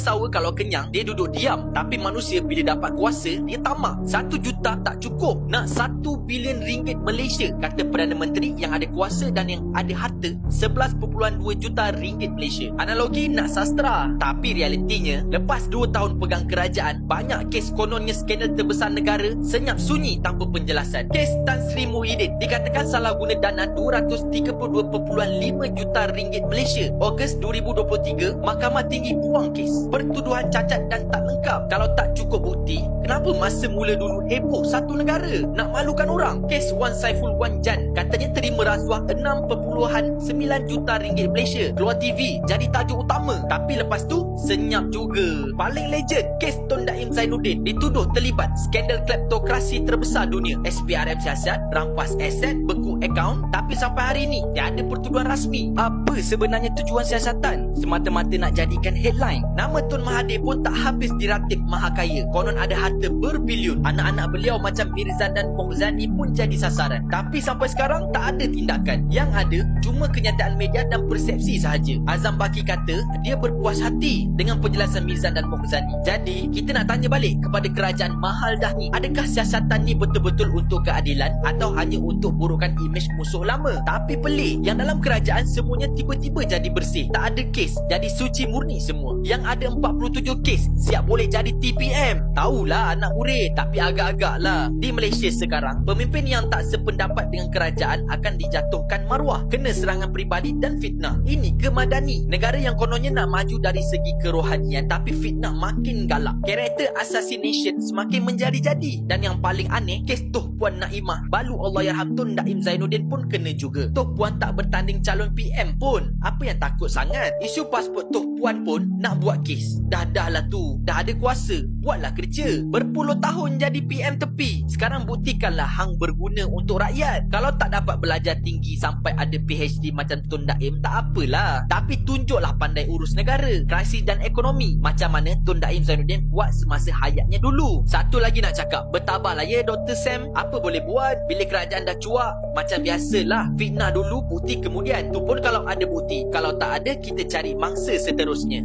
Sawa kalau kenyang, dia duduk diam. Tapi manusia bila dapat kuasa, dia tamak. Satu juta tak cukup. Nak satu bilion ringgit Malaysia, kata Perdana Menteri yang ada kuasa dan yang ada harta 11.2 juta ringgit Malaysia. Analogi nak sastra. Tapi realitinya, lepas 2 tahun pegang kerajaan, banyak kes kononnya skandal terbesar negara senyap sunyi tanpa penjelasan. Kes Tan Sri Muhyiddin dikatakan salah guna dana 232.5 juta ringgit Malaysia. Ogos 2023, Mahkamah Tinggi buang kes. Pertuduhan cacat dan tak lengkap. Kalau tak cukup bukti, kenapa masa mula dulu heboh satu negara? Nak malukan orang. Kes Wan Saiful Wan Jan katanya terima rasuah 6.9 juta ringgit Malaysia. Keluar TV jadi tajuk utama. Tapi lepas tu senyap juga. Paling legend, kes Tun Daim Zainuddin dituduh terlibat skandal kleptokrasi terbesar dunia. SPRM siasat, rampas aset, beku akaun. Tapi sampai hari ini, tiada pertuduhan rasmi. Apa sebenarnya tujuan siasatan? Semata-mata nak jadikan headline. Nama Tun Mahathir pun tak habis diratip maha kaya. Konon ada harta berbilion. Anak-anak beliau macam Mirzan dan Mohzani pun jadi sasaran. Tapi sampai sekarang tak ada tindakan. Yang ada cuma kenyataan media dan persepsi sahaja. Azam Baki kata dia berpuas hati dengan penjelasan Mirzan dan Mohzani. Jadi kita nak tanya balik kepada kerajaan mahal dah ni. Adakah siasatan ni betul-betul untuk keadilan atau hanya untuk burukkan imej musuh lama? Tapi pelik yang dalam kerajaan semuanya tiba-tiba jadi bersih. Tak ada kes. Jadi suci murni semua. Yang ada 47 kes siap boleh jadi TPM. Tahulah anak murid tapi agak-agak lah. Di Malaysia sekarang, pemimpin yang tak sependapat dengan kerajaan akan dijatuhkan maruah. Kena serangan peribadi dan fitnah. Ini ke Madani. Negara yang kononnya nak maju dari segi kerohanian tapi fitnah makin galak. Karakter assassination semakin menjadi-jadi. Dan yang paling aneh, kes Tuh Puan Naimah. Balu Allah Yarham Tun Daim Zainuddin pun kena juga. Tuh Puan tak bertanding calon PM pun. Apa yang takut sangat? Isu pasport Tuh Puan pun nak buat kes. Dah-dah lah tu. Dah ada kuasa. Buatlah kerja. Berpuluh tahun jadi PM tepi. Sekarang buktikanlah hang berguna untuk rakyat. Kalau tak dapat belajar tinggi sampai ada PhD macam Tun Daim, tak apalah. Tapi tunjuklah pandai urus negara, krisis dan ekonomi. Macam mana Tun Daim Zainuddin buat semasa hayatnya dulu. Satu lagi nak cakap, bertabahlah ya Dr. Sam. Apa boleh buat? Bila kerajaan dah cuak, macam biasalah. Fitnah dulu, bukti kemudian. Tu pun kalau ada bukti. Kalau tak ada, kita cari mangsa seterusnya.